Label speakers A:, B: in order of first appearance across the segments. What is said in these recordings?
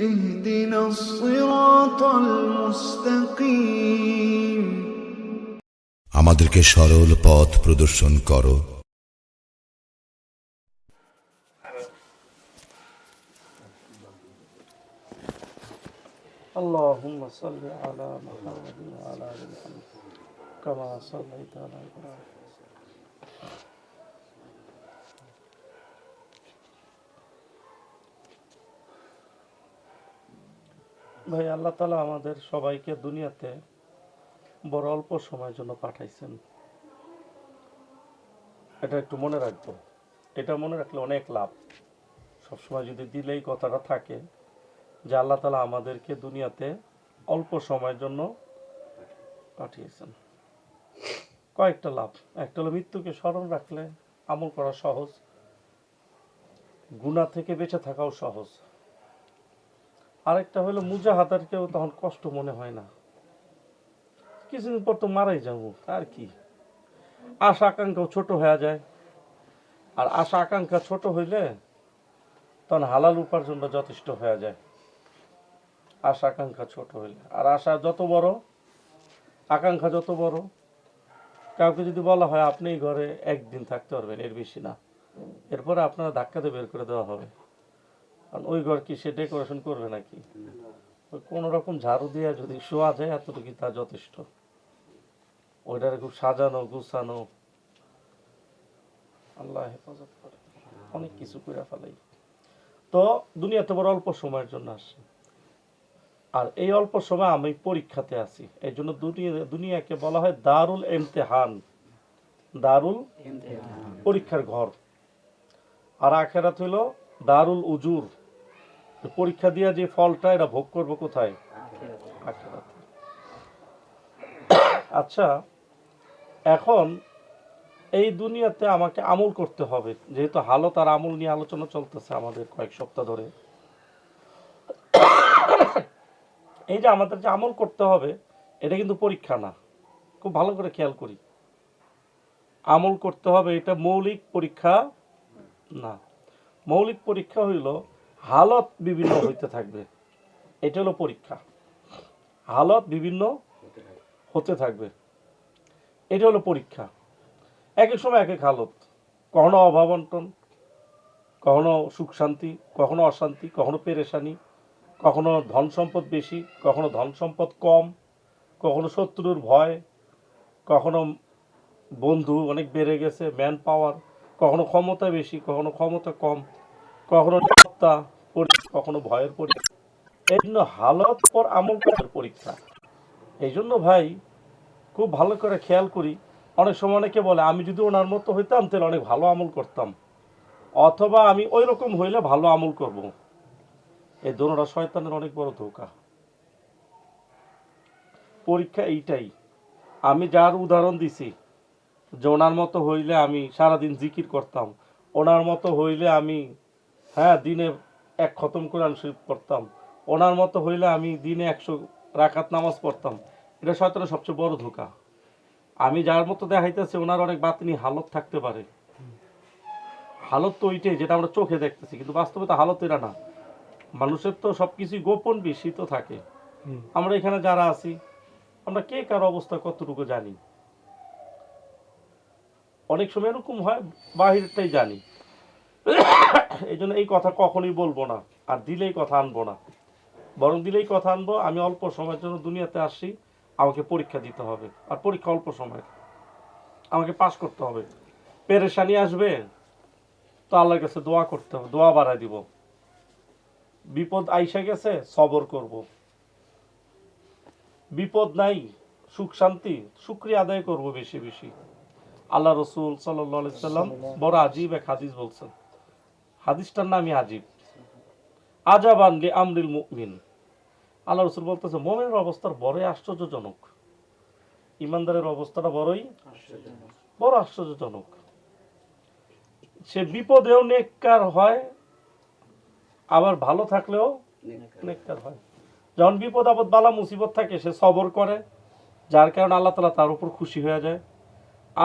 A: اهدنا الصراط المستقيم
B: আমাদেরকে সরল পথ প্রদর্শন করো
C: اللهم صل على محمد وعلى ال محمد كما صليت على ابراهيم ভাই, আল্লাহ তালা আমাদের সবাইকে দুনিয়াতে বড় অল্প সময়ের জন্য পাঠাইছেন। এটা একটু মনে রাখব। এটা মনে রাখলে অনেক লাভ। সবসময় যদি দিলেই কথাটা থাকে যে আল্লাহ তালা আমাদেরকে দুনিয়াতে অল্প সময়ের জন্য পাঠিয়েছেন। কয়েকটা লাভ। একটা হলো মৃত্যুকে স্মরণ রাখলে আমল করা সহজ। গুণা থেকে বেঁচে থাকাও সহজ। আরেকটা হলো মুজাহাদারকেও তখন কষ্ট মনে হয় না। কিছুদিন পর তো মারাই যাব, আর কি। আশা আকাঙ্ক্ষাও ছোট হয়ে যায়। আর আশা আকাঙ্ক্ষা ছোট হইলে তখন হালাল উপার্জনটা যথেষ্ট হয়ে যায়। আশা আকাঙ্ক্ষা ছোট হইলে। আর আশা যত বড়, আকাঙ্ক্ষা যত বড়, কাউকে যদি বলা হয় আপনি ঘরে একদিন থাকতে পারবেন, এর বেশি না। এরপরে আপনারা ধাক্কাতে বের করে দেওয়া হবে। কারণ ওই ঘর কি সে ডেকোরেশন করবে নাকি? কোনো রকম ঝাড়ু দিয়ে যদি শোয়া যায় এতটুকু তা যথেষ্ট। ওইটারে খুব সাজানো গুছানো। আল্লাহ হেফাজত করে। অনেক কিছু করে ফেলাই। তো দুনিয়াতে বড় অল্প সময়ের জন্য আসছে। আর এই অল্প সময় আমি পরীক্ষাতে আছি। এই জন্য দুনিয়া দুনিয়াকে বলা হয় দারুল এমতেহান দারুল পরীক্ষার ঘর। আর আখেরাত হইল দারুল উজুর। পরীক্ষা দিয়া যে ফলটা এটা ভোগ করব কোথায়? আচ্ছা এখন এই দুনিয়াতে আমাকে আমল করতে হবে, যেহেতু হালত আর আমল নিয়ে আলোচনা চলতেছে আমাদের কয়েক সপ্তাহ ধরে। এই যে আমাদের যে আমল করতে হবে, এটা কিন্তু পরীক্ষা না। খুব ভালো করে খেয়াল করি। আমল করতে হবে এটা মৌলিক পরীক্ষা না। মৌলিক পরীক্ষা হইল হালত বিভিন্ন হইতে থাকবে। এটা হলো পরীক্ষা। হালত বিভিন্ন হতে থাকবে। এটা হলো পরীক্ষা। এক এক সময় এক এক হালত। কখনো অভাবন্টন কখনো সুখ শান্তি কখনো অশান্তি, কখনো পেরেশানি, কখনো ধন সম্পদ বেশি, কখনো ধন সম্পদ কম, কখনো শত্রুর ভয়, কখনো বন্ধু অনেক বেড়ে গেছে ম্যান পাওয়ার কখনো ক্ষমতা বেশি, কখনো ক্ষমতা কম। কখনো নিরাপত্তা পরি- কখনো ভয়ের পরীক্ষা এই জন্য হালত পর আমল করার পরীক্ষা। এই জন্য ভাই, খুব ভালো করে খেয়াল করি। অনেক সময় অনেকে বলে, আমি যদি ওনার মতো হইতাম, তাহলে অনেক ভালো আমল করতাম। অথবা আমি ওই রকম হইলে ভালো আমল করব। এই দোনোটা শয়তানের অনেক বড় ধোকা। পরীক্ষা এইটাই। আমি যার উদাহরণ দিছি, যে ওনার মতো হইলে আমি সারাদিন জিকির করতাম। ওনার মতো হইলে আমি হ্যাঁ দিনে এক খতম কোরআন শরীফ পড়তাম। ওনার মতো হইলে আমি দিনে একশো রাখাত নামাজ পড়তাম। এটা শয়তানের সবচেয়ে বড় ধোকা। আমি যার মতো দেখাইতেছি ওনার অনেক বাতনি হালত থাকতে পারে। হালত তো ওইটাই যেটা আমরা চোখে দেখতেছি কিন্তু বাস্তবে তো হালত এরা না। মানুষের তো সবকিছু গোপন বেশি তো থাকে আমরা এখানে যারা আছি আমরা কে কার অবস্থা কতটুকু জানি? অনেক সময় এরকম হয় বাহিরটাই জানি। এই জন্য এই কথা কখনই বলব না, আর দিলেই কথা আনব না। বরং দিলেই কথা আনব, আমি অল্প সময়ের জন্য দুনিয়াতে আসছি, আমাকে পরীক্ষা দিতে হবে, আর পরীক্ষা অল্প সময়। আমাকে পাস করতে হবে। পেরেশানি আসবে, তো আল্লাহর কাছে দোয়া করতে হবে, দোয়া বাড়াই দিব। বিপদ আইসা গেছে, সবর করব। বিপদ নাই, সুখ শান্তি শুক্রিয়া আদায় করব বেশি বেশি। আল্লাহ রসুল সাল্লাম বড় আজীব এক হাদিস বলছেন। হাদিসটার নামই আজীব। আজাবান লি আমরিল মুমিন আল্লাহ রসুল বলতেছে মোমেনের অবস্থার বড়ই আশ্চর্যজনক। ইমানদারের অবস্থাটা বড়ই বড় আশ্চর্যজনক। সে বিপদেও নেককার হয় আবার ভালো থাকলেও নেককার। হয়। যখন বিপদ আপদ বালা মুসিবত থাকে সে সবর করে যার কারণে আল্লাহ তালা তার উপর খুশি হয়ে যায়।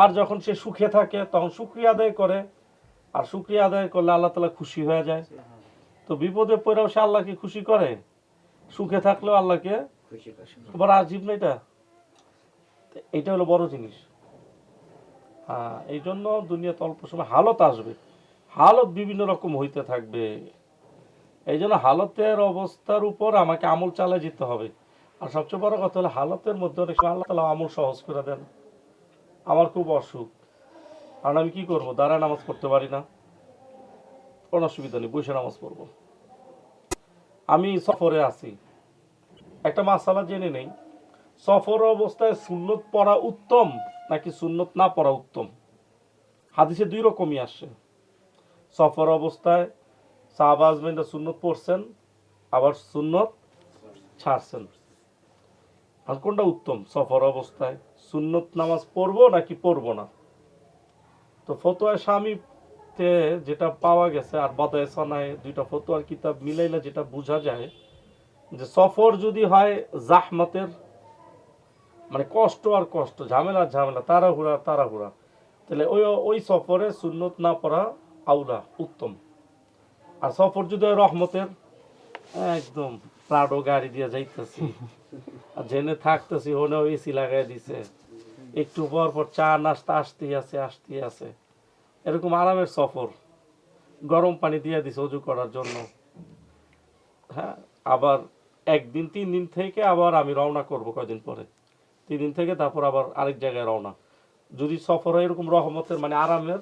C: আর যখন সে সুখে থাকে তখন শুক্রিয়া আদায় করে আর শুক্রিয়া আদায় করলে আল্লাহ তালা খুশি হয়ে যায়। তো বিপদে পড়েও সে আল্লাহকে খুশি করে। সুখে থাকলেও আল্লাহকে বড় আজীব না এটা? এটা হলো বড় জিনিস। হ্যাঁ এই জন্য দুনিয়াতে অল্প সময় হালত আসবে। হালত বিভিন্ন রকম হইতে থাকবে। এই জন্য হালতের অবস্থার উপর আমাকে আমল চালিয়ে যেতে হবে। আর সবচেয়ে বড় কথা হলো হালতের মধ্যে অনেক আল্লাহ তালা আমল সহজ করে দেন। আমার খুব অসুখ। কারণ আমি কি করব? দাঁড়ায় নামাজ পড়তে পারি না। কোনো অসুবিধা নেই, বসে নামাজ পড়ব। আমি সফরে আছি। একটা মাসালা জেনে নেই। সফর অবস্থায় সুন্নত পড়া উত্তম নাকি সুন্নত না পড়া উত্তম? হাদিসে দুই রকমই আসছে সফর অবস্থায় সাহাবা আজমেন্ডা সুন্নত পড়ছেন, আবার সুন্নত ছাড়ছেন। আর কোনটা উত্তম? সফর অবস্থায় সুন্নত নামাজ পড়ব নাকি পড়ব না? তো ফতোয়া স্বামীতে যেটা পাওয়া গেছে আর বাদায় সানায় দুইটা ফতোয়ার কিতাব মিলাইলে যেটা বোঝা যায় যে সফর যদি হয় জাহমাতের মানে কষ্ট আর কষ্ট, ঝামেলা ঝামেলা, তাড়াহুড়া তাড়াহুড়া, তাহলে ওই ওই সফরে সুন্নত না পড়া আউলা, উত্তম। আর সফর যদি হয় রহমতের, একদম প্রাডো গাড়ি দিয়ে যাইতেছি, আর জেনে থাকতেছি ওনেও এসি লাগাই দিছে। একটু পর পর চা নাস্তা আসতেই আছে আসতেই আছে। এরকম আরামের সফর। গরম পানি দিয়ে দিছে অজু করার জন্য। হ্যাঁ আবার একদিন তিন দিন থেকে আবার আমি রওনা করব কয়দিন পরে। তিন দিন থেকে তারপর আবার আরেক জায়গায় রওনা। যদি সফর হয় এরকম রহমতের মানে আরামের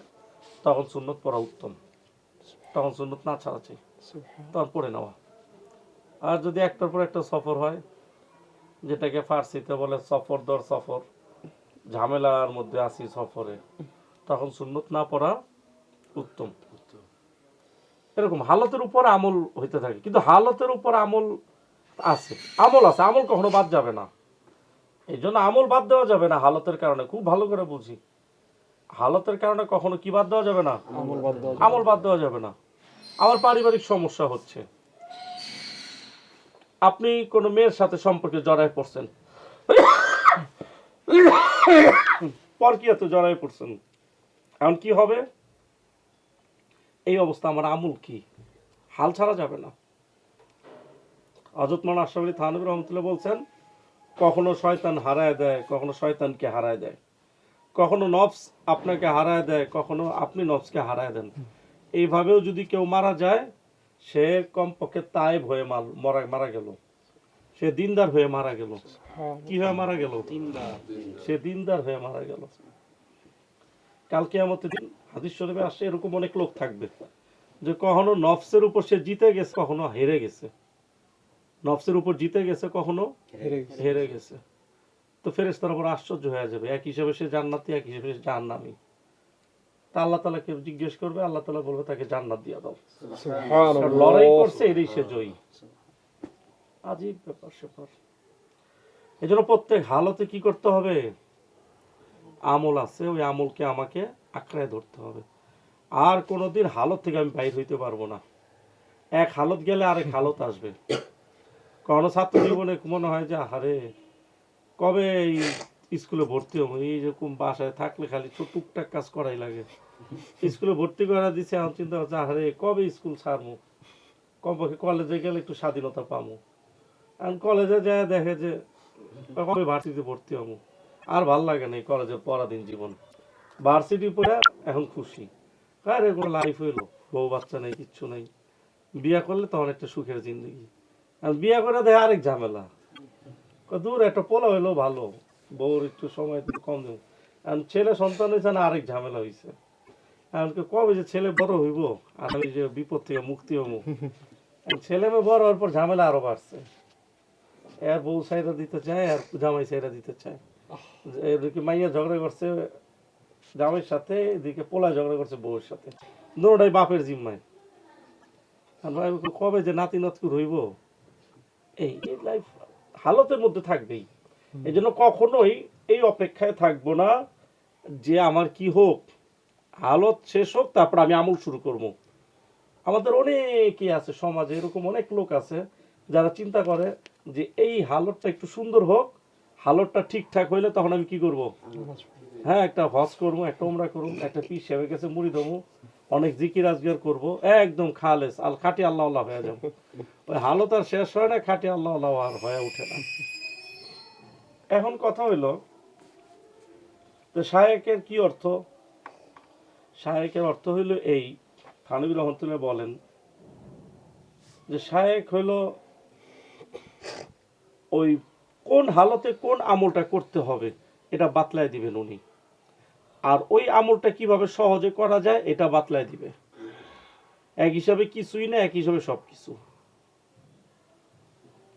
C: তখন সুন্নত পড়া উত্তম। তখন সুন্নত না ছাড়া চাই তখন পড়ে নেওয়া। আর যদি একটার পর একটা সফর হয় যেটাকে ফার্সিতে বলে সফর দর সফর ঝামেলার মধ্যে আছি সফরে তখন সুন্নত না পড়া উত্তম। এরকম হালতের উপর আমল হইতে থাকে কিন্তু হালতের উপর আমল আছে আমল আছে আমল কখনো বাদ যাবে না। এই জন্য আমল বাদ দেওয়া যাবে না হালতের কারণে খুব ভালো করে বুঝি। হালতের কারণে কখনো কি বাদ দেওয়া যাবে না?
D: আমল বাদ দেওয়া
C: আমল বাদ দেওয়া যাবে না। আমার পারিবারিক সমস্যা হচ্ছে আপনি কোনো মেয়ের সাথে সম্পর্কে জড়ায় পড়ছেন। পরকিয়াতে জড়ায় পড়ছেন। এখন কি হবে? এই অবস্থা আমার আমল কি? হাল ছাড়া যাবে না। অজত মান আশরাফ আলী রহমতুল্লাহ বলছেন, কখনো শয়তান হারায় দেয়, কখনো শয়তানকে হারায় দেয়। কখনো নফস আপনাকে হারায় দেয়, কখনো আপনি নফসকে হারায় দেন। এইভাবেও যদি কেউ মারা যায়, সে কমপক্ষে তাইব হয়ে মাল, মরা, মারা গেল। সে দিনদার হয়ে মারা গেল। কি হয়ে মারা গেল? সে দিনদার হয়ে মারা গেল। কালকে আমাদের দিন হাদিস শরীফে আসছে এরকম অনেক লোক থাকবে যে কখনো নফসের উপর সে জিতে গেছে কখনো হেরে গেছে। নফসের উপর জিতে গেছে কখনো
D: হেরে গেছে।
C: হেরে গেছে। তো ফেরেস্তার উপর আশ্চর্য হয়ে যাবে। এক হিসাবে সে জান্নাতি এক হিসাবে সে জাহান্নামি। তা আল্লাহ তালাকে জিজ্ঞেস করবে আল্লাহ তালা বলবে তাকে জান্নাত দিয়ে দাও। লড়াই করছে এরই সে জয়ী। আজীব ব্যাপার স্যাপার। এই জন্য প্রত্যেক হালতে কি করতে হবে? আমল আছে, ওই আমলকে আমাকে আঁকড়ায় ধরতে হবে। আর কোনোদিন হালত থেকে আমি বাইর হইতে পারব না। এক হালত গেলে আরেক হালত আসবে। কোনো ছাত্র জীবনে মনে হয় যে আরে কবে এই স্কুলে ভর্তি হব? এইরকম বাসায় থাকলে খালি টুকটাক কাজ করাই লাগে। স্কুলে ভর্তি করা দিছে আমার চিন্তা হচ্ছে আরে কবে স্কুল ছাড়বো? কমপক্ষে কলেজে গেলে একটু স্বাধীনতা পাবো। এখন কলেজে যায় দেখে যে ভার্সিটিতে ভর্তি হব। আর ভালো লাগে না এই কলেজের পরাধীন জীবন। ভার্সিটি পড়ে এখন খুশি। আরে কোনো লাইফ হইল বউ বাচ্চা নেই, কিচ্ছু নেই। বিয়া করলে তখন একটা সুখের জিন্দগি। আর বিয়া করে দেয় আরেক ঝামেলা। দূর, একটা পোলা হইল ভালো। বউর একটু সময় কম দেব। এখন ছেলে সন্তান হয়েছে না, আরেক ঝামেলা হয়েছে এখন কি কবে যে ছেলে বড় হইব? আর আমি যে বিপদ থেকে মুক্তি হব। ছেলে মেয়ে বড় হওয়ার পর ঝামেলা আরও বাড়ছে। এর বউ সাইডা দিতে চায় আর জামাই সাইডা দিতে চায়। এদিকে মাইয়া ঝগড়া করছে জামাইয়ের সাথে এদিকে পোলা ঝগড়া করছে বউয়ের সাথে। দুটাই বাপের জিম্মায়। আর ভাই কবে যে নাতি নাতকুর হইব এই লাইফ হালতের মধ্যে থাকবেই। এই জন্য কখনোই এই অপেক্ষায় থাকব না যে আমার কি হোক। হালত শেষ হোক তারপর আমি আমল শুরু করব। আমাদের অনেকেই আছে সমাজে এরকম অনেক লোক আছে যারা চিন্তা করে যে এই হালতটা একটু সুন্দর হোক, হালতটা ঠিকঠাক হইলে তখন আমি কি করব? হ্যাঁ একটা হজ করব, একটা উমরা করব, একটা পিস সেবে কাছে মুড়ি দেবো অনেক জিকির আজগার করব, একদম খালেস, আল খাটি আল্লাহ আল্লাহ হয়ে যাব। ওই হালত আর শেষ হয় না, খাটি আল্লাহ আল্লাহ আর হয়ে ওঠে না। এখন কথা হইল, তো শায়েকের কি অর্থ? শায়েকের অর্থ হইল এই, থানবী রহমতুল্লাহ বলেন যে শায়েক হইল ওই কোন হালতে কোন আমলটা করতে হবে, এটা বাতলায় দিবেন উনি। আর ওই আমলটা কীভাবে সহজে করা যায়, এটা বাতলায় দিবে। এক হিসাবে কিছুই না, এক হিসাবে সব কিছু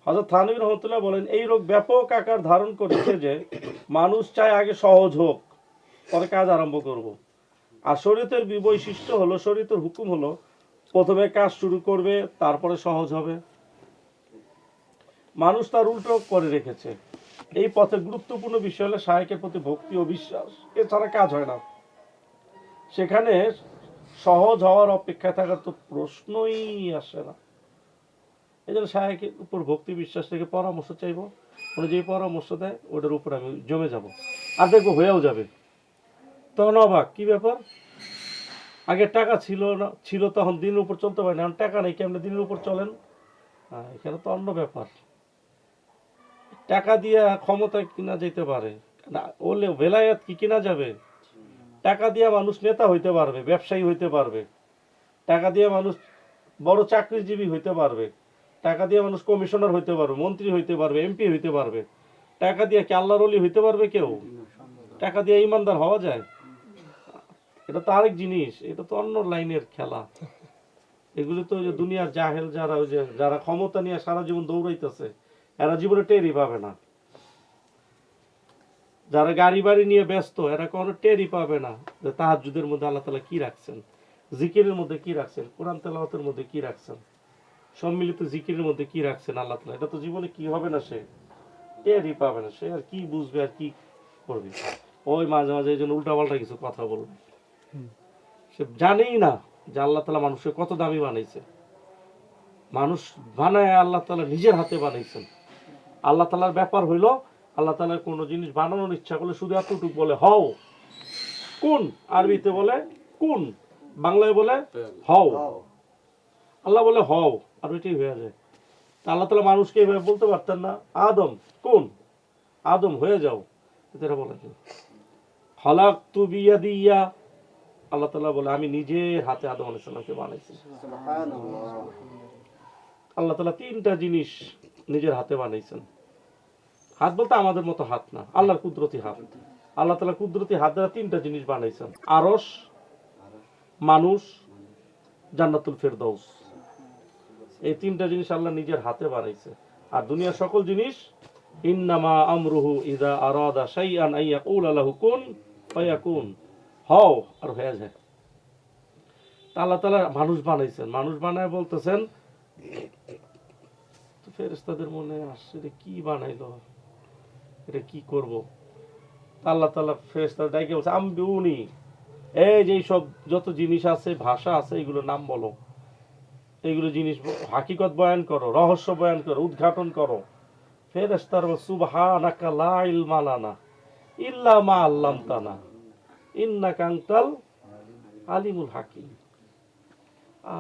C: হজরত থানবী রহমতুল্লাহ বলেন, এই রোগ ব্যাপক আকার ধারণ করেছে যে মানুষ চায় আগে সহজ হোক, পরে কাজ আরম্ভ করব। আর শরীরের বৈশিষ্ট্য হলো শরীরের হুকুম হলো, প্রথমে কাজ শুরু করবে, তারপরে সহজ হবে। মানুষ তার উল্টো করে রেখেছে। এই পথে গুরুত্বপূর্ণ বিষয় হলো সাহেকের প্রতি ভক্তি ও বিশ্বাস। এছাড়া কাজ হয় না। সেখানে সহজ হওয়ার অপেক্ষায় থাকার তো প্রশ্নই আসে না। এই জন্য সাহেকের উপর ভক্তি বিশ্বাস থেকে পরামর্শ চাইব। উনি যে পরামর্শ দেয়, ওটার উপর আমি জমে যাব। আর দেখব হয়েও যাবে। তখন অবাক, কি ব্যাপার? আগে টাকা ছিল না, ছিল তখন দিনের উপর চলতে পারে না। টাকা নেই, কেমন দিনের উপর চলেন? এখানে তো অন্য ব্যাপার। টাকা দিয়ে ক্ষমতা কিনা যেতে পারে। না, ওলে বেলায়াত কি কিনা যাবে? টাকা দিয়ে মানুষ নেতা হইতে পারবে, ব্যবসায়ী হইতে পারবে। টাকা দিয়ে মানুষ বড় চাকরিজীবী হইতে পারবে। টাকা দিয়ে মানুষ কমিশনার হইতে পারবে, মন্ত্রী হইতে পারবে, এমপি হইতে পারবে। টাকা দিয়ে কি আল্লাহর অলি হইতে পারবে কেউ? টাকা দিয়ে ইমানদার হওয়া যায়? এটা তো আরেক জিনিস, এটা তো অন্য লাইনের খেলা। এগুলো তো দুনিয়ার জাহেল যারা, ওই যে যারা ক্ষমতা নিয়ে সারা জীবন দৌড়াইতেছে। এরা জীবনে টেরই পাবে না। যারা গাড়ি বাড়ি নিয়ে ব্যস্ত, এরা কোনো টেরই পাবে না যে তাহাজুদের মধ্যে আল্লাহ তালা কি রাখছেন। জিকিরের মধ্যে কি রাখছেন? কোরআন তেলাওয়াতের মধ্যে কি রাখছেন? সম্মিলিত জিকিরের মধ্যে কি রাখছেন আল্লাহ তালা এটা তো জীবনে কি হবে না সে? টেরই পাবে না সে। আর কি বুঝবে আর কি করবে? ওই মাঝে মাঝে এই জন্য উল্টাপাল্টা কিছু কথা বলবে। সে জানেই না যে আল্লাহ তালা মানুষকে কত দামি বানাইছে। মানুষ বানায় আল্লাহ তালা নিজের হাতে বানাইছেন। আল্লাহ তালার ব্যাপার হইল আল্লাহ তালার কোনো জিনিস বানানোর ইচ্ছা করলে শুধু এতটুকু বলে হও। কোন? আরবিতে বলে কোন? বাংলায় বলে হও। আল্লাহ বলে হও। আর ওইটাই হয়ে যায়। তা আল্লাহ তালা মানুষকে এভাবে বলতে পারতেন না আদম কোন? আদম হয়ে যাও। এটা বলে হলাক তু বিয়া দিয়া আল্লাহ তালা বলে আমি নিজের হাতে আদম আলাইসাল্লামকে বানাইছি। আল্লাহ তালা তিনটা জিনিস নিজের হাতে বানাইছেন। হাত বলতে আমাদের মতো হাত না, আল্লাহর কুদরতি হাত। আল্লাহ তালা কুদরতি হাত দ্বারা তিনটা জিনিস বানাইছেন। আরস মানুষ, জান্নাতুল ফেরদৌস এই তিনটা জিনিস আল্লাহ নিজের হাতে বানাইছে। আর দুনিয়ার সকল জিনিস, ইন্নামা আমরুহু ইদা আরাদা শাইআন আইয়াকুল আলাহু কুন ফায়াকুন। হও, আর হয়ে যায়। আল্লাহ তালা মানুষ বানাইছেন। মানুষ বানায় বলতেছেন তো ফেরেশতাদের মনে আসছে এটা কি বানাইলো? এটা কি করব? আল্লাহ তালা ফেরেস্তা ডাইকে বলছে আমি উনি এই যে সব যত জিনিস আছে, ভাষা আছে এগুলো নাম বলো। এইগুলো জিনিস হাকিকত বয়ান করো, রহস্য বয়ান করো, উদ্ঘাটন করো। ফেরেস্তার সুবহানাকা লা ইলমা লানা ইল্লা মা আল্লামতানা। ইন্নাকা আনতাল আলিমুল হাকিম।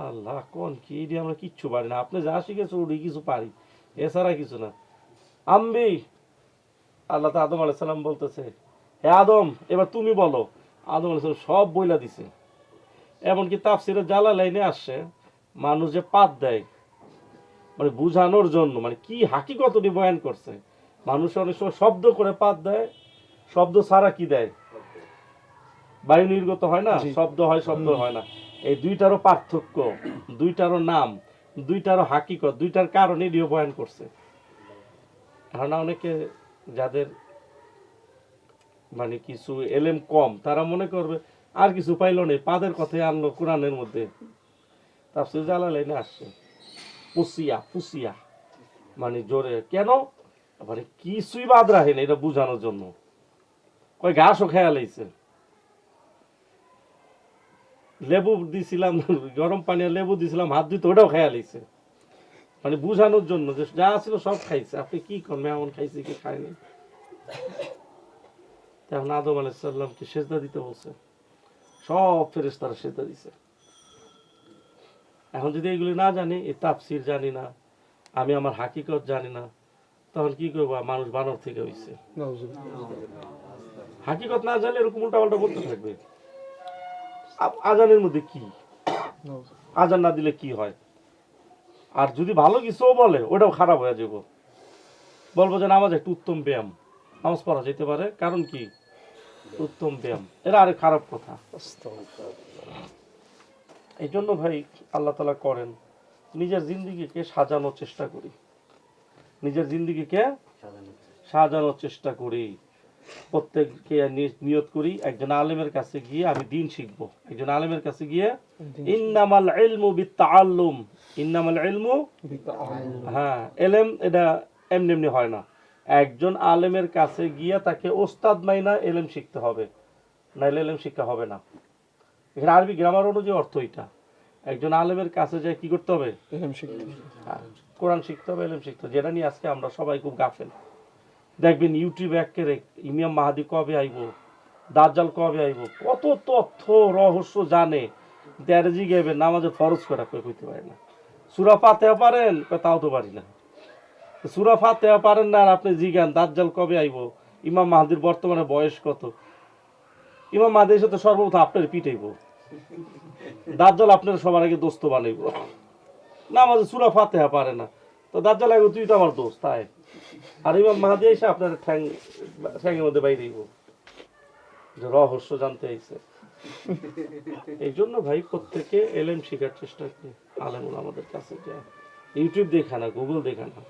C: আল্লাহ কোন কি আমরা কিচ্ছু পারি না। আপনি যা শিখেছো ওটি কিছু পারি। এছাড়া কিছু না। আম্বি আল্লাহ তো আদম আলাইসাল্লাম বলতেছে হে আদম এবার তুমি বলো আদম আলাইসাল্লাম সব বইলা দিছে। এমনকি তাফসিরে জ্বালা লাইনে আসছে মানুষ যে পাত দেয় মানে বুঝানোর জন্য মানে কি হাকিকতটি বয়ান করছে। মানুষ অনেক সময় শব্দ করে পাত দেয় শব্দ ছাড়া কি দেয়? বায়ু নির্গত হয় না শব্দ হয় শব্দ হয় না। এই দুইটারও পার্থক্য দুইটারও নাম। দুইটারও হাকিকত, দুইটার কারণে বয়ান করছে। এখন অনেকে যাদের মানে কিছু এলেম কম, তারা মনে করবে, আর কিছু পাইলো নেই, পাদের কথাই আনলো কোরআনের মধ্যে। তাফসির জালালাইনে আসছে। পুসিয়া পুসিয়া। মানে জোরে, কেন? মানে কিছুই বাদ রাখেন এটা বোঝানোর জন্য। কয় ঘাসও খেয়াল হয়েছে লেবু দিছিলাম গরম পানি আর লেবু দিছিলাম হাত দিতে ওটাও খেয়াল হয়েছে মানে বুঝানোর জন্য যে যা ছিল সব খাইছে। আপনি কি করবেন এমন খাইছে কি খায়নি তখন আদম আলাইসাল্লামকে সেজদা দিতে বলছে। সব ফেরেস্তারা সেজদা দিছে। এখন যদি এগুলি না জানি এ তাপসির জানি না আমি আমার হাকিকত জানি না তখন কি করব? মানুষ বানর থেকে হইছে। হাকিকত না জানলে এরকম উল্টা পাল্টা বলতে থাকবে। আজানের মধ্যে কি? আজান না দিলে কি হয়? আর যদি ভালো কিছুও বলে ওটাও খারাপ হয়ে যাব। বলব যে নামাজ একটু উত্তম ব্যায়াম। নামাজ পড়া যেতে পারে। কারণ কি? উত্তম ব্যায়াম। এটা আরে খারাপ কথা। এই জন্য ভাই আল্লাহ তালা করেন নিজের জিন্দিগিকে সাজানোর চেষ্টা করি। নিজের জিন্দিগিকে সাজানোর চেষ্টা করি। প্রত্যেককে নিয়ত করি একজন আলেমের কাছে গিয়ে আমি দিন শিখব। একজন আলেমের কাছে গিয়ে ইন্নামাল ইলমু ইন্নামাল ইলমু হ্যাঁ এলেম এটা এমনি এমনি হয় না। একজন আলেমের কাছে গিয়ে তাকে ওস্তাদ মাইনা এলেম শিখতে হবে নাইলে এলেম শিক্ষা হবে না। এখানে আরবি গ্রামার অনুযায়ী অর্থ এটা। একজন আলেমের কাছে যায় কি করতে হবে। হ্যাঁ, কোরআন শিখতে হবে এলেম শিখতে হবে। যেটা নিয়ে আজকে আমরা সবাই খুব গাফেল। দেখবেন ইউটিউবে একেবারে ইমিয়াম মাহাদি কবে আইব? দাজ্জাল কবে আইব? কত তথ্য, রহস্য জানে। দেড়জি গেবে, নামাজে ফরজ করা কই কইতে পারে না। সুরা ফাতেহা পারেন কয় তাও তো পারি না। সুরা ফাতেহা পারেন না আর আপনি জিগান, দাজ্জাল কবে আইব? ইমাম মাহাদির বর্তমানে বয়স কত? ইমাম মাহাদির সাথে সর্বপ্রথম আপনার পিটাইব দাজ্জাল আপনার সবার আগে দোস্ত বানাইব। নামাজে সুরা ফাতেহা পারে না। তো দাজ্জাল আইব, তুই তো আমার দোস্ত, তাই। আর ইমাম মাহাদি এসে আপনার ঠ্যাং ঠ্যাংয়ের মধ্যে বাইরে যে রহস্য জানতে এই জন্য ভাই প্রত্যেকে এলএম শেখার চেষ্টা আলেমুল আমাদের কাছে যায়। ইউটিউব না গুগল না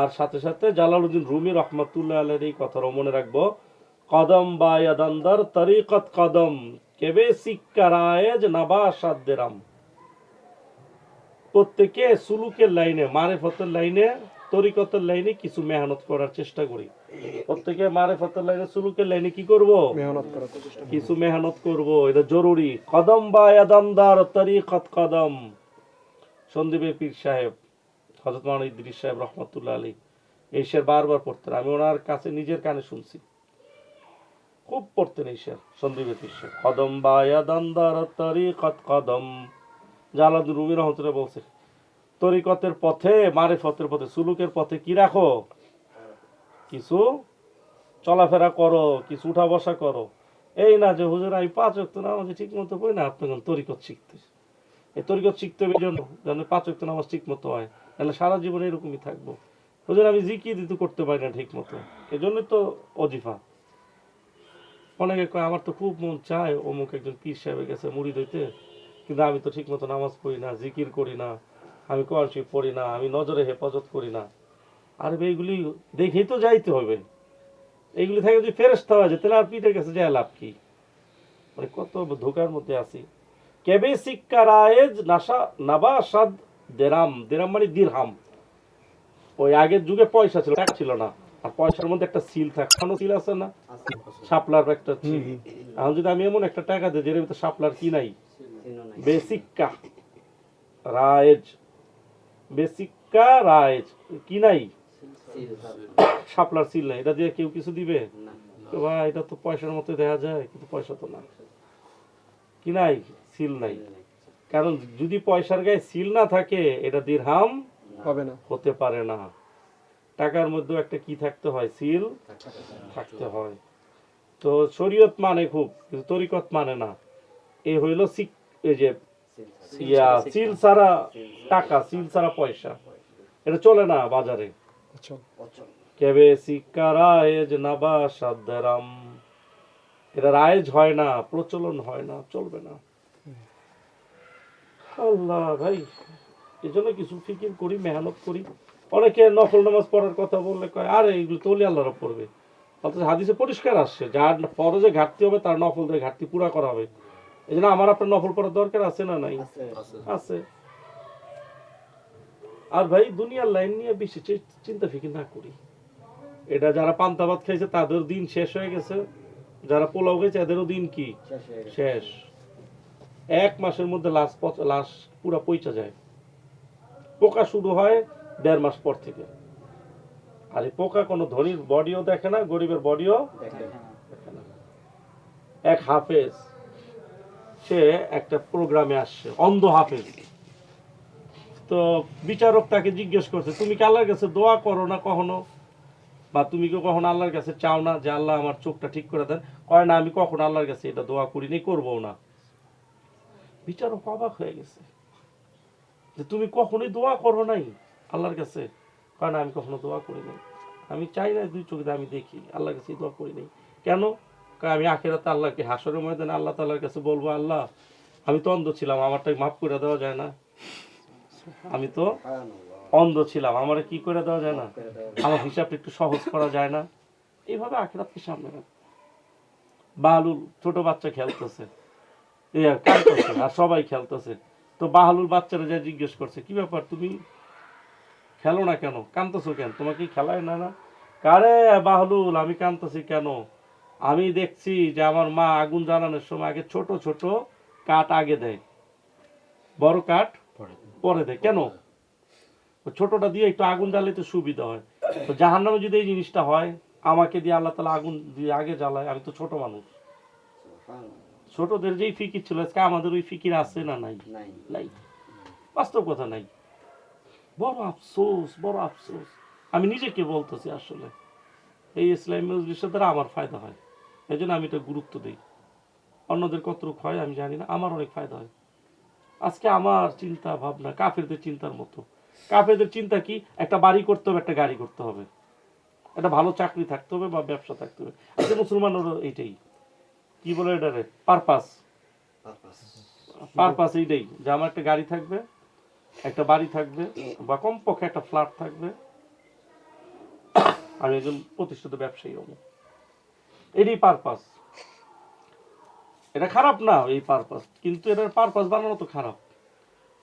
C: আর সাথে সাথে রুমি রহমতুল্লাহ আলের এই কথারও মনে রাখব। কদম বা ইয়াদান্দার তরিকত কদম। কেবে সিক্কারায়েজ নাবা সাদ্দেরাম প্রত্যেকে সুলুকের লাইনে, মারেফতের লাইনে তরিকতের লাইনে কিছু মেহনত করার চেষ্টা করি। প্রত্যেকে মারেফতের লাইনে সুলুকের লাইনে কি করব?
D: মেহনত করার চেষ্টা
C: কিছু মেহনত করব এটা জরুরি। কদম বা ইয়াদান্দার তরিকত কদম। সন্দীপের পীর সাহেব হজরত মান ইদ্রিস সাহেব রহমতুল্লাহ আলী এই শের বারবার পড়তেন। আমি ওনার কাছে নিজের কানে শুনছি। খুব পড়তেন এই শের সন্দীপের পীর সাহেব। কদম বা ইয়াদান্দার তরিকত কদম। জালাদ রুমি রহমতুল্লাহ বলছে তরিকতের পথে, মারেফতের পথে, সুলুকের পথে কি রাখো? কিছু চলাফেরা করো, কিছু উঠা বসা করো। এই না যে, হুজুর, আমি পাঁচ অক্ট নামাজ ঠিক মতো পড়ি না আপনি এখন তরিকত শিখতে এই তরিকত শিখতে হবে জন্য, যেন পাঁচ অক্ট নামাজ ঠিক মতো হয়, তাহলে সারা জীবন এরকমই থাকব। হুজুর, আমি জিকি দিতে করতে পারি না ঠিক মতো। এই জন্যই তো অজিফা। অনেকে কয়, আমার তো খুব মন চায়। অমুক একজন পীর সাহেবের কাছে মুড়ি দইতে কিন্তু আমি তো ঠিক মতো নামাজ পড়ি না, জিকির করি না। আমি কোরআন পড়ি না আমি নজরে হেফাজত করি না। আর এইগুলি দেখেই তো যাইতে হবে। এইগুলি থেকে যদি ফেরস্তা হয়ে যায় তাহলে আর পিঠের কাছে যায় লাভ কি? মানে কত ধোকার মধ্যে আছি। কেবে শিক্ষা রায়েজ নাসা নাবা সাদ দেরাম দেরাম মানে দিরহাম। ওই আগের যুগে পয়সা ছিল টাকা ছিল না। আর পয়সার মধ্যে একটা সিল থাকে কোনো সিল আছে না? শাপলার একটা সিল। এখন যদি আমি এমন একটা টাকা দিই যেটার ভিতরে শাপলার কি নাই? বেসিক্কা রায়েজ বেসিক্কা রায়েজ কি নাই? শাপলার সিল নাই। এটা দিয়ে কেউ কিছু দিবে? তো ভাই এটা তো পয়সার মতো দেখা যায় কিন্তু পয়সা তো না কি নাই? সিল নাই। কারণ যদি পয়সার গায়ে সিল না থাকে এটা দিরহাম
D: হবে না।
C: হতে পারে না। টাকার মধ্যেও একটা কি থাকতে হয়? সিল থাকতে হয়। তো শরীয়ত মানে খুব কিন্তু তরিকত মানে না। এ হইল সিক এই যে ইয়া সিল ছাড়া টাকা সিল ছাড়া পয়সা। এটা চলে না বাজারে?
D: আচ্ছা
C: কেবে সিক্কা রায়েজ নাবা সাদ্দারাম। এটা রায়েজ হয় না প্রচলন হয় না চলবে না। আল্লাহ ভাই এই জন্য কিছু ফিকির করি মেহনত করি। অনেকে নফল নামাজ পড়ার কথা বললে কয় আরে এইগুলো তো আল্লাহরা পড়বে অথচ হাদিসে পরিষ্কার আসছে যার ফরজে ঘাটতি হবে তার নফল দিয়ে ঘাটতি পুরা করা হবে। এই জন্য আমার আপনার নফল পড়ার দরকার আছে না নাই? আছে। আর ভাই দুনিয়ার লাইন নিয়ে বেশি চিন্তা ফিকির না করি। এটা যারা পান্তা ভাত খাইছে তাদের দিন শেষ হয়ে গেছে। যারা পোলাও খাইছে এদেরও দিন কি? শেষ এক মাসের মধ্যে লাশ পচ- লাশ পুরা পইচা যায়। পোকা শুরু হয় দেড় মাস পর থেকে। আর এই পোকা কোনো ধনীর বডিও দেখে না গরিবের বডিও দেখে না। এক হাফেজ। সে একটা প্রোগ্রামে আসছে, অন্ধ হাফেজ। তো বিচারক তাকে জিজ্ঞেস করছে, তুমি কি আল্লাহর কাছে দোয়া করো না কখনো? বা তুমি কি কখনো আল্লাহর কাছে চাও না যে আল্লাহ আমার চোখটা ঠিক করে দেন? কয়, না, আমি কখনো আল্লাহর কাছে এটা দোয়া করিনি করব না। বিচারক অবাক হয়ে গেছে যে তুমি কখনোই দোয়া করো নাই আল্লাহর কাছে? কয়, না, আমি কখনো দোয়া করি নাই। আমি চাই না দুই চোখে আমি দেখি, আল্লাহর কাছে দোয়া করি নাই। কেন? আমি আখেরাতে আল্লাহকে হাসরের ময়দানে আল্লাহ তাল্লাহর কাছে বলব আল্লাহ আমি তো অন্ধ ছিলাম আমারটাকে মাফ করে দেওয়া যায় না। আমি তো অন্ধ ছিলাম আমার কি করে দেওয়া যায় না? আমার হিসাবটা একটু সহজ করা যায় না। এইভাবে আখেরাতকে সামনে রাখ। বাহালুল ছোট বাচ্চা খেলতেছে। কাঁদতেছে আর সবাই খেলতেছে। তো বাহালুল বাচ্চারা যা জিজ্ঞেস করছে কি ব্যাপার তুমি? খেলো না কেন? কাঁদতেছো কেন? তোমাকে কি খেলায় না না? কারে বাহলুল আমি কাঁদতেছি কেন? আমি দেখছি যে আমার মা আগুন জ্বালানোর সময় আগে ছোট ছোট কাঠ আগে দেয়। বড় কাঠ পরে দেয়। কেন? ছোটটা দিয়ে একটু আগুন জ্বালাইতে সুবিধা হয়। তো জাহান নামে যদি এই জিনিসটা হয় আমাকে দিয়ে আল্লাহ তালা আগুন দিয়ে আগে জ্বালায়। আমি তো ছোট মানুষ। ছোটদের যেই ফিকির ছিল আজকে আমাদের ওই ফিকির আছে না নাই। নাই। বাস্তব কথা নাই। বড় আফসোস বড় আফসোস। আমি নিজেকে বলতেছি আসলে। এই ইসলামী মজলিসের দ্বারা আমার ফায়দা হয়। এই জন্য আমি এটা গুরুত্ব দিই। অন্যদের কতটুকু হয় আমি জানি না আমার অনেক ফায়দা হয়। আজকে আমার চিন্তা ভাবনা কাফেরদের চিন্তার মতো। কাফেরদের চিন্তা কি একটা বাড়ি করতে হবে একটা গাড়ি করতে হবে। একটা ভালো চাকরি থাকতে হবে বা ব্যবসা থাকতে হবে। আজকে মুসলমানেরও এইটাই। কি বলে এটারে? পারপাস। পারপাস। এইটাই যে আমার একটা গাড়ি থাকবে একটা বাড়ি থাকবে বা কমপক্ষে একটা ফ্ল্যাট থাকবে। আমি একজন প্রতিষ্ঠিত ব্যবসায়ী হব। এটাই পারপাস এটা খারাপ না এই পারপাস কিন্তু এটার পারপাস বানানো তো খারাপ।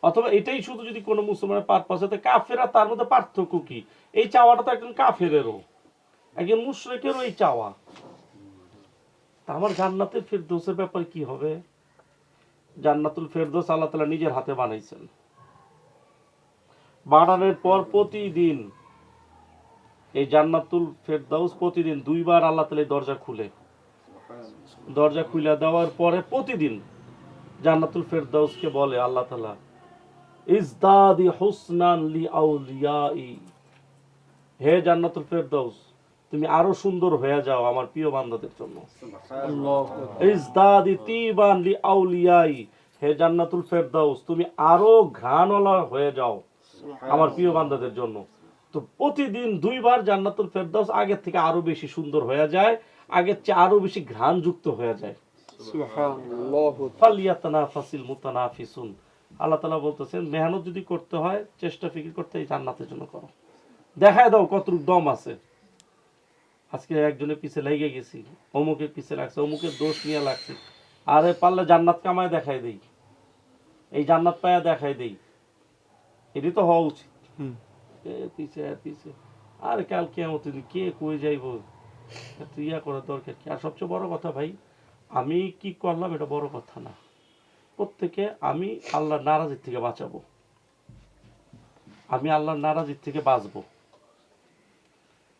C: অথবা এটাই শুধু যদি কোনো মুসলমানের পারপাস হতে কাফেরা তার মধ্যে পার্থক্য কি? এই চাওয়াটা তো একজন কাফেরেরও। একজন মুশরেকেরও এই চাওয়া। তা আমার জান্নাতের ফেরদোসের ব্যাপার কি হবে? জান্নাতুল ফেরদোস আল্লাহ তালা নিজের হাতে বানাইছেন। বানানোর পর প্রতিদিন এই জান্নাতুল ফেরদাউস প্রতিদিন দুইবার আল্লাহ তালা দরজা খুলে। দরজা খুলে দেওয়ার পরে প্রতিদিন জান্নাতুল ফেরদাউসকে বলে আল্লাহ তালা ইজদাদি হুসনান লি আউলিয়াই। হে জান্নাতুল ফেরদাউস, তুমি আরও সুন্দর হয়ে যাও আমার প্রিয় বান্দাদের জন্য। ইজদাদি তিবান লি আউলিয়াই। হে জান্নাতুল ফেরদাউস, তুমি আরও ঘ্রাণওয়ালা হয়ে যাও আমার প্রিয় বান্দাদের জন্য। তো প্রতিদিন দুইবার জান্নাতুল ফেরদাউস আগের থেকে আরও বেশি সুন্দর হয়ে যায় আগের চেয়ে আরও বেশি ঘ্রাণযুক্ত হয়ে যায়।
D: সুবহানাল্লাহ।
C: ফালিয়াতানাফাসিল মুতানাফিসুন। আল্লাহ তাআলা বলতেছেন মেহনত যদি করতে হয় চেষ্টা ফিকির করতে এই জান্নাতের জন্য করো। দেখায় দাও কতটুক দম আছে। আজকে একজনের পিছে লেগে গেছি অমুকের পিছে লাগছে অমুকের দোষ নিয়ে লাগছে। আরে পারলে জান্নাত কামায় দেখাই দেই। এই জান্নাত পায়া দেখাই দেই। এটি তো হওয়া উচিত।
D: হুম।
C: এ পিছে এ পিছে আর কাল কেমন কে কই যাইব? এত ইয়া করার দরকার কি? আর সবচেয়ে বড় কথা ভাই, আমি কি করলাম এটা বড় কথা না। প্রত্যেকে আমি আল্লাহর নারাজির থেকে বাঁচাবো। আমি আল্লাহর নারাজির থেকে বাঁচবো।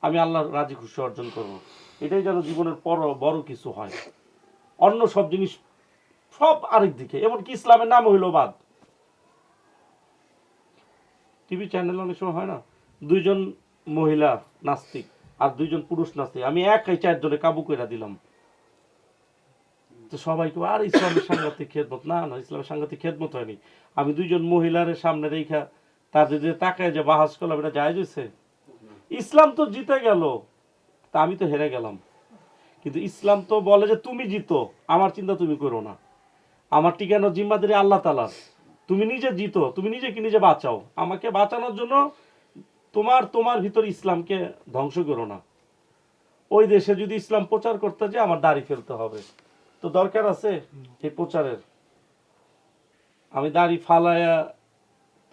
C: আমি আল্লাহর রাজি খুশি অর্জন করব। এটাই যেন জীবনের পর, বড় কিছু হয়। অন্য সব জিনিস সব আরেক দিকে, এমনকি ইসলামের নাম হইল বাদ। টিভি চ্যানেল অনেক সময় হয় না, দুইজন মহিলা নাস্তিক আর দুইজন পুরুষ নাস্তিক। আমি একাই চারজনে কাবু করে দিলাম। তো সবাইকে আর ইসলামের সাংঘাতিক খেদমত? না না, ইসলামের সাংঘাতিক খেদমত হয়নি। আমি দুইজন মহিলার সামনে রেখা তাদের যে তাকায় যে বাহাস করলাম, এটা যায় হয়েছে ইসলাম তো জিতে গেল, তা আমি তো হেরে গেলাম। কিন্তু ইসলাম তো বলে যে, তুমি জিতো, আমার চিন্তা তুমি করো না। আমার টিকানো জিম্মাদারি আল্লাহ তালার তুমি নিজে জিতো, তুমি নিজেকে নিজে বাঁচাও। আমাকে বাঁচানোর জন্য তোমার তোমার ভিতর ইসলামকে ধ্বংস করো না। ওই দেশে যদি ইসলাম প্রচার করতে যায়, আমার দাড়ি ফেলতে হবে। তো দরকার আছে এই প্রচারের। আমি দাড়ি ফালায়া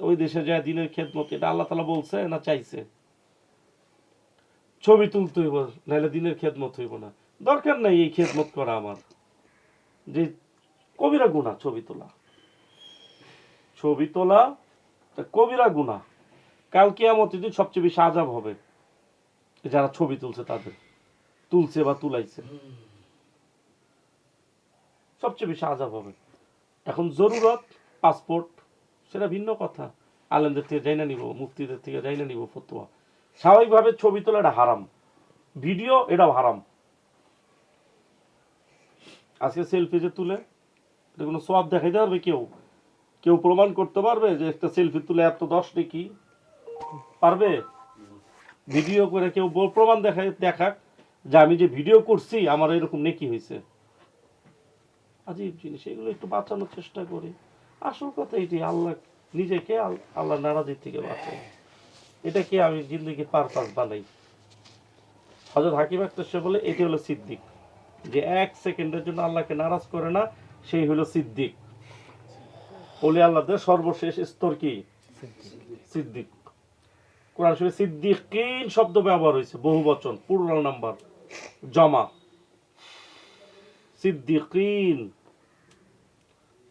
C: ওই দেশে যায়, দিনের খেদমত, এটা আল্লাহ তালা বলছে না চাইছে? ছবি তুলতে হইব, নাহলে দিনের খেদমত হইব না। দরকার নাই এই খেদমত করা আমার। যে কবিরা গুণা ছবি তোলা। ছবি তোলা কবিরা গুণা। কাল কেয়ামত দিন সবচেয়ে বেশি আজাব হবে যারা ছবি তুলছে তাদের। তুলছে বা তুলাইছে। সবচেয়ে বেশি আজাব হবে। এখন জরুরত, পাসপোর্ট, সেটা ভিন্ন কথা। আলেমদের থেকে যাই না নিব, মুফতিদের থেকে যাই না নিব ফতুয়া। স্বাভাবিকভাবে ছবি তোলা এটা হারাম। ভিডিও এটাও হারাম। আজকে সেলফি যে তুলে, এটা কোনো সব দেখাইতে পারবে কেউ? কেউ প্রমাণ করতে পারবে যে একটা সেলফি তুলে এত দশ নাকি পারবে? ভিডিও করে কেউ প্রমাণ দেখায় দেখাক যে আমি যে ভিডিও করছি, আমার এরকম নেকি হয়েছে। আজীব জিনিস, এগুলো একটু বাঁচানোর চেষ্টা করি। আসল কথা এটি, আল্লাহ নিজেকে আল- আল্লাহ নারাজির থেকে বাঁচাই এটাকে আমি জিন্দগি পারপাস বানাই। হজরত হাকিম একটা সে বলে, এটি হলো সিদ্দিক। যে এক সেকেন্ডের জন্য আল্লাহকে নারাজ করে না, সেই হলো সিদ্দিক। বলে আল্লাহদের সর্বশেষ স্তর কি? সিদ্দিক। কোরআন শরীফে সিদ্দিকিন শব্দ ব্যবহার হয়েছে, বহু বচন প্লুরাল নাম্বার জমা। সিদ্দিকিন।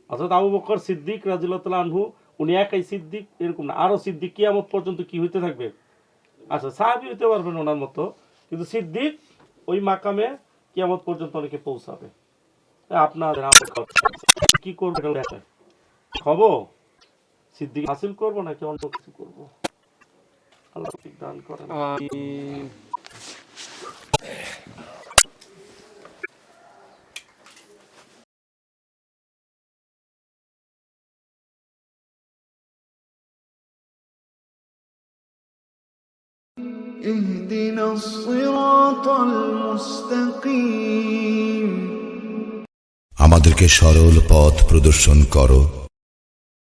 C: অর্থাৎ আবু বকর সিদ্দিক রাজিল্লাহ আনহু, উনি একাই সিদ্দিক, এরকম না। আরও সিদ্দিক কিয়ামত পর্যন্ত কি হইতে থাকবে? আচ্ছা সাহাবি হইতে পারবেন ওনার মতো, কিন্তু সিদ্দিক ওই মাকামে কিয়ামত পর্যন্ত অনেকে পৌঁছাবে। আপনাদের কি করব হব সিদ্দিক হাসিল করবো নাকি অন্য কিছু করবো আল্লাহ তৌফিক দান করেন
D: আমিন
A: اهدنا الصراط المستقيم
B: আমাদেরকে সরল পথ প্রদর্শন করো